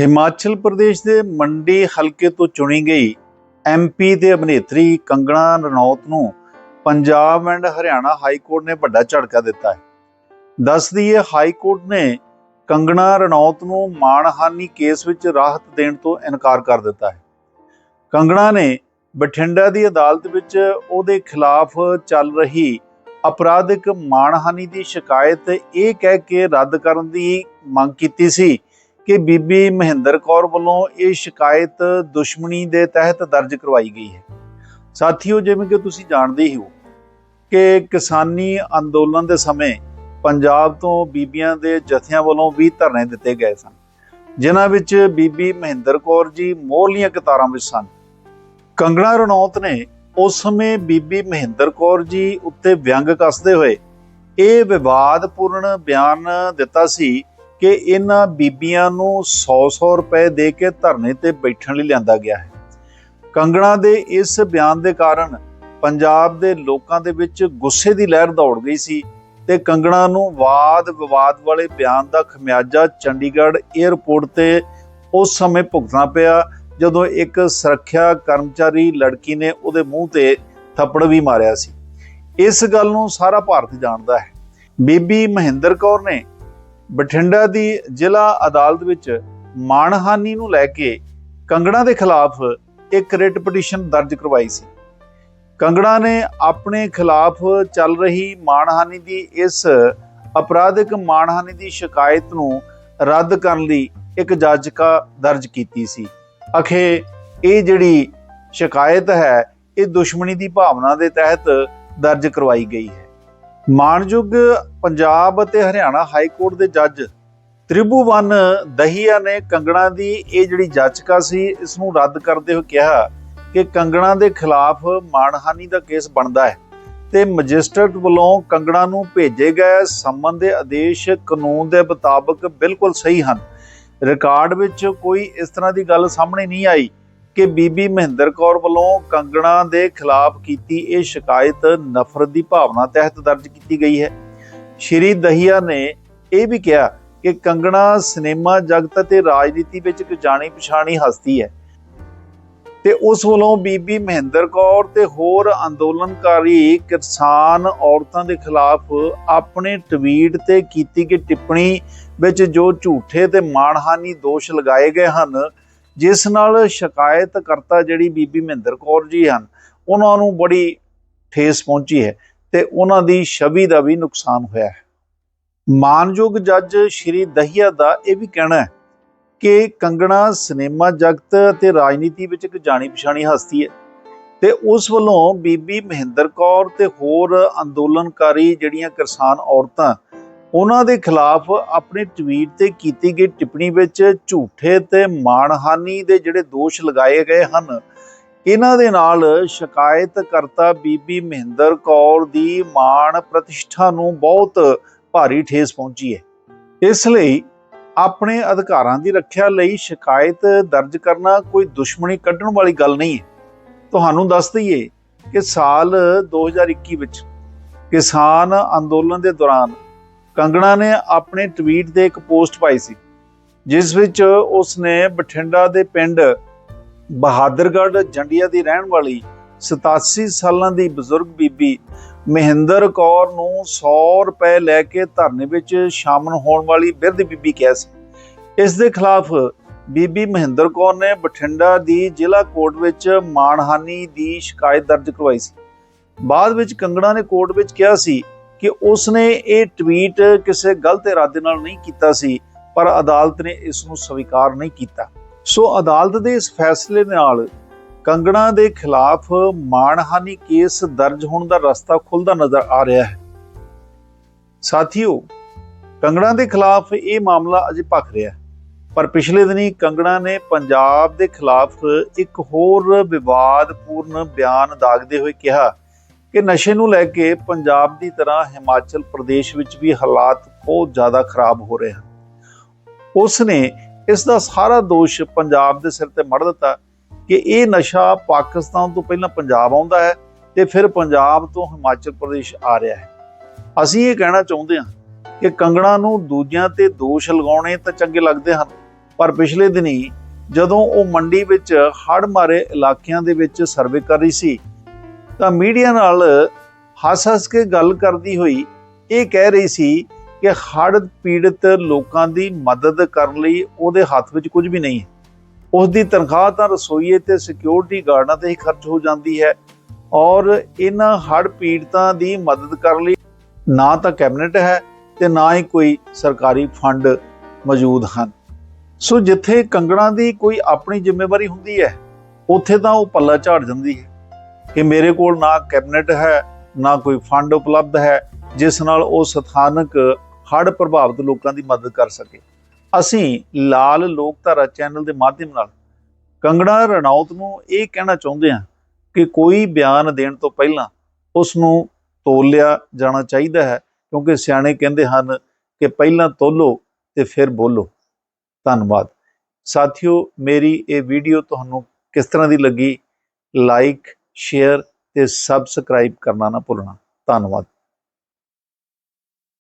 ਹਿਮਾਚਲ ਪ੍ਰਦੇਸ਼ ਦੇ ਮੰਡੀ ਹਲਕੇ ਤੋਂ ਚੁਣੀ ਗਈ ਐਮਪੀ ਦੇ ਅਭਿਨੇਤਰੀ ਕੰਗਣਾ ਰਣੌਤ ਨੂੰ Punjab and Haryana high court ਨੇ ਵੱਡਾ ਝਟਕਾ ਦਿੱਤਾ ਹੈ। ਦੱਸਦੀ ਹੈ ਹਾਈ ਕੋਰਟ ਨੇ ਕੰਗਣਾ ਰਣੌਤ ਨੂੰ ਮਾਣਹਾਨੀ ਕੇਸ ਵਿੱਚ ਰਾਹਤ ਦੇਣ ਤੋਂ ਇਨਕਾਰ ਕਰ ਦਿੱਤਾ ਹੈ। ਕੰਗਣਾ ਨੇ ਬਠਿੰਡਾ ਦੀ ਅਦਾਲਤ ਵਿੱਚ ਉਹਦੇ ਖਿਲਾਫ ਚੱਲ ਰਹੀ ਅਪਰਾਧਿਕ ਮਾਣਹਾਨੀ ਦੀ ਸ਼ਿਕਾਇਤ ਇਹ ਕਹਿ ਕੇ ਰੱਦ ਕਰਨ ਦੀ ਮੰਗ ਕੀਤੀ ਸੀ ਕਿ ਬੀਬੀ ਮਹਿੰਦਰ ਕੌਰ ਵੱਲੋਂ ਇਹ ਸ਼ਿਕਾਇਤ ਦੁਸ਼ਮਣੀ ਦੇ ਤਹਿਤ ਦਰਜ ਕਰਵਾਈ ਗਈ ਹੈ। ਸਾਥੀਓ, ਜਿਵੇਂ ਕਿ ਤੁਸੀਂ ਜਾਣਦੇ ਹੀ ਹੋ ਕਿ ਕਿਸਾਨੀ ਅੰਦੋਲਨ ਦੇ ਸਮੇਂ ਪੰਜਾਬ ਤੋਂ ਬੀਬੀਆਂ ਦੇ ਜਥਿਆਂ ਵੱਲੋਂ ਵੀ ਧਰਨੇ ਦਿੱਤੇ ਗਏ ਸਨ, ਜਿਨ੍ਹਾਂ ਵਿੱਚ ਬੀਬੀ ਮਹਿੰਦਰ ਕੌਰ ਜੀ ਮੋਹਰਲੀਆਂ ਕਤਾਰਾਂ ਵਿੱਚ ਸਨ। ਕੰਗਣਾ ਰਣੌਤ ਨੇ ਉਸ ਸਮੇਂ ਬੀਬੀ ਮਹਿੰਦਰ ਕੌਰ ਜੀ ਉੱਤੇ ਵਿਅੰਗ ਕੱਸਦੇ ਹੋਏ ਇਹ ਵਿਵਾਦਪੂਰਨ ਬਿਆਨ ਦਿੱਤਾ ਸੀ ਕਿ ਇਹਨਾਂ ਬੀਬੀਆਂ ਨੂੰ 100-100 ਰੁਪਏ ਦੇ ਕੇ ਧਰਨੇ ਤੇ ਬੈਠਣ ਲਈ ਲਿਆਂਦਾ ਗਿਆ ਹੈ। ਕੰਗਣਾ ਦੇ ਇਸ ਬਿਆਨ ਦੇ ਕਾਰਨ ਪੰਜਾਬ ਦੇ ਲੋਕਾਂ ਦੇ ਵਿੱਚ ਗੁੱਸੇ ਦੀ ਲਹਿਰ ਦੌੜ ਗਈ ਸੀ ਤੇ ਕੰਗਣਾ ਨੂੰ ਵਾਦ ਵਿਵਾਦ ਵਾਲੇ ਬਿਆਨ ਦਾ ਖਮਿਆਜਾ ਚੰਡੀਗੜ੍ਹ 에ਅਰਪੋਰਟ ਤੇ ਉਸ ਸਮੇਂ ਭੁਗਤਣਾ ਪਿਆ, ਜਦੋਂ ਇੱਕ ਸੁਰੱਖਿਆ ਕਰਮਚਾਰੀ ਲੜਕੀ ਨੇ ਉਹਦੇ ਮੂੰਹ ਤੇ ਥੱਪੜ ਵੀ ਮਾਰਿਆ ਸੀ। ਇਸ ਗੱਲ ਨੂੰ ਸਾਰਾ ਭਾਰਤ ਜਾਣਦਾ ਹੈ। ਬੀਬੀ ਮਹਿੰਦਰ ਕੌਰ ਨੇ ਬਠਿੰਡਾ ਦੀ ਜ਼ਿਲ੍ਹਾ ਅਦਾਲਤ ਵਿੱਚ ਮਾਣਹਾਨੀ ਨੂੰ ਲੈ ਕੇ ਕੰਗਣਾ ਦੇ ਖਿਲਾਫ ਇੱਕ ਰਿਟ ਪਟੀਸ਼ਨ ਦਰਜ ਕਰਵਾਈ ਸੀ। ਕੰਗਣਾ ਨੇ ਆਪਣੇ ਖਿਲਾਫ ਚੱਲ ਰਹੀ ਮਾਣਹਾਨੀ ਦੀ ਇਸ ਅਪਰਾਧਿਕ ਮਾਣਹਾਨੀ ਦੀ ਸ਼ਿਕਾਇਤ ਨੂੰ ਰੱਦ ਕਰਨ ਲਈ ਇੱਕ ਜਾਚਕਾ ਦਰਜ ਕੀਤੀ ਸੀ। ਅਖੇ, ਇਹ ਜਿਹੜੀ ਸ਼ਿਕਾਇਤ ਹੈ, ਇਹ ਦੁਸ਼ਮਣੀ ਦੀ ਭਾਵਨਾ ਦੇ ਤਹਿਤ ਦਰਜ ਕਰਵਾਈ ਗਈ ਹੈ। ਮਾਨਯੋਗ ਪੰਜਾਬ ਅਤੇ ਹਰਿਆਣਾ ਹਾਈ ਕੋਰਟ ਦੇ ਜੱਜ ਤ੍ਰਿਭੂਵਨ ਦਹੀਆ ਨੇ ਕੰਗਣਾ ਦੀ ਇਹ ਜਿਹੜੀ ਜਾਚਕਾ ਸੀ, ਇਸ ਨੂੰ ਰੱਦ ਕਰਦੇ ਹੋਏ ਕਿਹਾ ਕਿ ਕੰਗਣਾ ਦੇ ਖਿਲਾਫ ਮਾਣਹਾਨੀ ਦਾ ਕੇਸ ਬਣਦਾ ਹੈ ਤੇ ਮੈਜਿਸਟਰੇਟ ਵੱਲੋਂ ਕੰਗਣਾ ਨੂੰ ਭੇਜੇ ਗਏ ਸੰਮਨ ਦੇ ਆਦੇਸ਼ ਕਾਨੂੰਨ ਦੇ ਮੁਤਾਬਕ ਬਿਲਕੁਲ ਸਹੀ ਹਨ। ਰਿਕਾਰਡ ਵਿੱਚ ਕੋਈ ਇਸ ਤਰ੍ਹਾਂ ਦੀ ਗੱਲ ਸਾਹਮਣੇ ਨਹੀਂ ਆਈ ਕਿ ਬੀਬੀ ਮਹਿੰਦਰ ਕੌਰ ਵੱਲੋਂ ਕੰਗਣਾ ਦੇ ਖਿਲਾਫ ਕੀਤੀ ਇਹ ਸ਼ਿਕਾਇਤ ਨਫ਼ਰਤ ਦੀ ਭਾਵਨਾ ਤਹਿਤ ਦਰਜ ਕੀਤੀ ਗਈ ਹੈ। ਸ਼੍ਰੀ ਦਹੀਆ ਨੇ ਇਹ ਵੀ ਕਿਹਾ ਕਿ ਕੰਗਣਾ ਸਿਨੇਮਾ ਜਗਤ ਅਤੇ ਰਾਜਨੀਤੀ ਵਿੱਚ ਇੱਕ ਜਾਣੀ ਪਛਾਣੀ ਹਸਤੀ ਹੈ ਤੇ ਉਸ ਵੱਲੋਂ ਬੀਬੀ ਮਹਿੰਦਰ ਕੌਰ ਤੇ ਹੋਰ ਅੰਦੋਲਨਕਾਰੀ ਕਿਸਾਨ ਔਰਤਾਂ ਦੇ ਖਿਲਾਫ ਆਪਣੇ ਟਵੀਟ ਤੇ ਕੀਤੀ ਗਈ ਟਿੱਪਣੀ ਵਿੱਚ ਜੋ ਝੂਠੇ ਤੇ ਮਾਣਹਾਨੀ ਦੋਸ਼ ਲਗਾਏ ਗਏ ਹਨ ਜਿਸ ਨਾਲ ਸ਼ਿਕਾਇਤ ਕਰਤਾ ਜਿਹੜੀ ਬੀਬੀ ਮਹਿੰਦਰ ਕੌਰ ਜੀ ਹਨ, ਉਹਨਾਂ ਨੂੰ ਬੜੀ ਠੇਸ ਪਹੁੰਚੀ ਹੈ ਤੇ ਉਹਨਾਂ ਦੀ ਛਵੀ ਦਾ ਵੀ ਨੁਕਸਾਨ ਹੋਇਆ ਹੈ। ਮਾਨਯੋਗ ਜੱਜ ਸ਼੍ਰੀ ਦਹੀਆ ਦਾ ਇਹ ਵੀ ਕਹਿਣਾ ਹੈ ਕਿ ਕੰਗਣਾ ਸਿਨੇਮਾ ਜਗਤ ਅਤੇ ਰਾਜਨੀਤੀ ਵਿੱਚ ਇੱਕ ਜਾਣੀ ਪਛਾਣੀ ਹਸਤੀ ਹੈ ਤੇ ਉਸ ਵੱਲੋਂ ਬੀਬੀ ਮਹਿੰਦਰ ਕੌਰ ਤੇ ਹੋਰ ਅੰਦੋਲਨਕਾਰੀ ਜਿਹੜੀਆਂ ਕਿਸਾਨ ਔਰਤਾਂ ਉਹਨਾਂ ਦੇ ਖਿਲਾਫ ਆਪਣੇ ਟਵੀਟ ਤੇ ਕੀਤੀ ਗਈ ਟਿੱਪਣੀ ਵਿੱਚ ਝੂਠੇ ਤੇ ਮਾਣਹਾਨੀ ਦੇ ਜਿਹੜੇ ਦੋਸ਼ ਲਗਾਏ ਗਏ ਹਨ। ਇਹਨਾਂ ਦੇ ਨਾਲ ਸ਼ਿਕਾਇਤਕਰਤਾ ਬੀਬੀ ਮਹਿੰਦਰ ਕੌਰ ਦੀ ਮਾਣ ਪ੍ਰਤਿਸ਼ਠਾ ਨੂੰ ਬਹੁਤ ਭਾਰੀ ਠੇਸ ਪਹੁੰਚੀ ਹੈ। ਇਸ ਲਈ ਆਪਣੇ ਅਧਿਕਾਰਾਂ ਦੀ ਰੱਖਿਆ ਲਈ ਸ਼ਿਕਾਇਤ ਦਰਜ ਕਰਨਾ ਕੋਈ ਦੁਸ਼ਮਣੀ ਕੱਢਣ ਵਾਲੀ ਗੱਲ ਨਹੀਂ ਹੈ। ਤੁਹਾਨੂੰ ਦੱਸ ਦਈਏ ਕਿ ਸਾਲ 2021 ਵਿੱਚ ਕਿਸਾਨ ਅੰਦੋਲਨ ਦੇ ਦੌਰਾਨ ਕੰਗਣਾ ਨੇ ਆਪਣੇ ਟਵੀਟ ਤੇ ਇੱਕ ਪੋਸਟ ਪਾਈ ਸੀ, ਜਿਸ ਵਿੱਚ ਉਸ ਨੇ ਬਠਿੰਡਾ ਦੇ ਪਿੰਡ ਬਹਾਦਰਗੜ੍ਹ ਜੰਡੀਆਂ ਦੀ ਰਹਿਣ ਵਾਲੀ 87 ਸਾਲਾਂ ਦੀ ਬਜ਼ੁਰਗ ਬੀਬੀ ਮਹਿੰਦਰ ਕੌਰ ਨੂੰ 100 ਰੁਪਏ ਲੈ ਕੇ ਧਰਨੇ ਵਿੱਚ ਸ਼ਾਮਲ ਹੋਣ ਵਾਲੀ ਬਿਰਧ ਬੀਬੀ ਕਿਹਾ ਸੀ। ਇਸ ਦੇ ਖਿਲਾਫ ਬੀਬੀ ਮਹਿੰਦਰ ਕੌਰ ਨੇ ਬਠਿੰਡਾ ਦੀ ਜ਼ਿਲ੍ਹਾ ਕੋਰਟ ਵਿੱਚ ਮਾਣਹਾਨੀ ਦੀ ਸ਼ਿਕਾਇਤ ਦਰਜ ਕਰਵਾਈ ਸੀ। ਬਾਅਦ ਵਿੱਚ ਕੰਗਣਾ ਨੇ ਕੋਰਟ ਵਿੱਚ ਕਿਹਾ ਸੀ ਕਿ ਉਸ ਨੇ ਇਹ ਟਵੀਟ ਕਿਸੇ ਗਲਤ ਇਰਾਦੇ ਨਾਲ ਨਹੀਂ ਕੀਤਾ ਸੀ, ਪਰ ਅਦਾਲਤ ਨੇ ਇਸ ਨੂੰ ਸਵੀਕਾਰ ਨਹੀਂ ਕੀਤਾ। ਸੋ ਅਦਾਲਤ ਦੇ ਇਸ ਫੈਸਲੇ ਨਾਲ ਕੰਗਣਾ ਦੇ ਖਿਲਾਫ ਮਾਣਹਾਨੀ ਕੇਸ ਦਰਜ ਹੋਣ ਦਾ ਰਸਤਾ ਖੁੱਲਦਾ ਨਜ਼ਰ ਆ ਰਿਹਾ ਹੈ। ਸਾਥੀਓ, ਕੰਗਣਾ ਦੇ ਖਿਲਾਫ ਇਹ ਮਾਮਲਾ ਅਜੇ ਭਖ ਰਿਹਾ ਹੈ। ਪਰ ਪਿਛਲੇ ਦਿਨੀ ਕੰਗਣਾ ਨੇ ਪੰਜਾਬ ਦੇ ਖਿਲਾਫ ਇੱਕ ਹੋਰ ਵਿਵਾਦਪੂਰਨ ਬਿਆਨ ਦਾਗਦੇ ਹੋਏ ਕਿਹਾ ਕਿ ਨਸ਼ੇ ਨੂੰ ਲੈ ਕੇ ਪੰਜਾਬ ਦੀ ਤਰ੍ਹਾਂ ਹਿਮਾਚਲ ਪ੍ਰਦੇਸ਼ ਵਿੱਚ ਵੀ ਹਾਲਾਤ ਬਹੁਤ ਜ਼ਿਆਦਾ ਖਰਾਬ ਹੋ ਰਹੇ ਹਨ। ਉਸ ਨੇ ਇਸ ਦਾ ਸਾਰਾ ਦੋਸ਼ ਪੰਜਾਬ ਦੇ ਸਿਰ ਤੇ ਮੜ ਦਿੱਤਾ ਕਿ ਇਹ ਨਸ਼ਾ ਪਾਕਿਸਤਾਨ ਤੋਂ ਪਹਿਲਾਂ ਪੰਜਾਬ ਆਉਂਦਾ ਹੈ ਤੇ ਫਿਰ ਪੰਜਾਬ ਤੋਂ ਹਿਮਾਚਲ ਪ੍ਰਦੇਸ਼ ਆ ਰਿਹਾ ਹੈ। ਅਸੀਂ ਇਹ ਕਹਿਣਾ ਚਾਹੁੰਦੇ ਹਾਂ ਕਿ ਕੰਗਣਾ ਨੂੰ ਦੂਜਿਆਂ ਤੇ ਦੋਸ਼ ਲਗਾਉਣੇ ਤਾਂ ਚੰਗੇ ਲੱਗਦੇ ਹਨ, ਪਰ ਪਿਛਲੇ ਦਿਨੀ ਜਦੋਂ ਉਹ ਮੰਡੀ ਵਿੱਚ ਹੜ੍ਹ ਮਾਰੇ ਇਲਾਕਿਆਂ ਦੇ ਵਿੱਚ ਸਰਵੇ ਕਰ ਰਹੀ ਸੀ ਤਾਂ ਮੀਡੀਆ ਨਾਲ ਹੱਸ-ਹੱਸ ਕੇ ਗੱਲ ਕਰਦੀ ਹੋਈ ਇਹ ਕਹਿ ਰਹੀ ਸੀ ਕਿ ਹੜ੍ਹ ਪੀੜਤ ਲੋਕਾਂ ਦੀ ਮਦਦ ਕਰਨ ਲਈ ਉਹਦੇ ਹੱਥ ਵਿੱਚ ਕੁਝ ਵੀ ਨਹੀਂ ਹੈ। ਉਸ ਦੀ ਤਨਖਾਹ ਤਾਂ ਰਸੋਈਏ ਤੇ ਸਿਕਿਉਰਿਟੀ ਗਾਰਡਾਂ ਤੇ ਹੀ ਖਰਚ ਹੋ ਜਾਂਦੀ ਹੈ ਔਰ ਇਹਨਾਂ ਹੜ੍ਹ ਪੀੜਤਾਂ ਦੀ ਮਦਦ ਕਰਨ ਲਈ ਨਾ ਤਾਂ ਕੈਬਨਿਟ ਹੈ ਤੇ ਨਾ ਹੀ ਕੋਈ ਸਰਕਾਰੀ ਫੰਡ ਮੌਜੂਦ ਹਨ। ਸੋ ਜਿੱਥੇ ਕੰਗਣਾ ਦੀ ਕੋਈ ਆਪਣੀ ਜ਼ਿੰਮੇਵਾਰੀ ਹੁੰਦੀ ਹੈ, ਉੱਥੇ ਤਾਂ ਉਹ ਪੱਲਾ ਝਾੜ ਜਾਂਦੀ ਹੈ। ਕਿ ਮੇਰੇ ਕੋਲ ਨਾ ਕੈਬਨਿਟ ਹੈ, ਨਾ ਕੋਈ ਫੰਡ ਉਪਲਬਧ ਹੈ, ਜਿਸ ਨਾਲ ਉਹ ਸਥਾਨਕ ਹੜ੍ਹ ਪ੍ਰਭਾਵਿਤ ਲੋਕਾਂ ਦੀ ਮਦਦ ਕਰ ਸਕੇ। ਅਸੀਂ ਲਾਲ ਲੋਕਧਾਰਾ ਚੈਨਲ ਦੇ ਮਾਧਿਅਮ ਨਾਲ ਕੰਗਣਾ ਰਣੌਤ ਨੂੰ ਇਹ ਕਹਿਣਾ ਚਾਹੁੰਦੇ ਹਾਂ ਕਿ ਕੋਈ ਬਿਆਨ ਦੇਣ ਤੋਂ ਪਹਿਲਾਂ ਉਸ ਨੂੰ ਤੋਲਿਆ ਜਾਣਾ ਚਾਹੀਦਾ ਹੈ, ਕਿਉਂਕਿ ਸਿਆਣੇ ਕਹਿੰਦੇ ਹਨ ਕਿ ਪਹਿਲਾਂ ਤੋਲੋ ਤੇ ਫਿਰ ਬੋਲੋ। ਧੰਨਵਾਦ। ਸਾਥੀਓ, ਮੇਰੀ ਇਹ ਵੀਡੀਓ ਤੁਹਾਨੂੰ ਕਿਸ ਤਰ੍ਹਾਂ ਦੀ ਲੱਗੀ? ਲਾਈਕ ਸ਼ੇਅਰ ਤੇ ਸਬਸਕ੍ਰਾਈਬ ਕਰਨਾ ਨਾ ਭੁੱਲਣਾ। ਧੰਨਵਾਦ।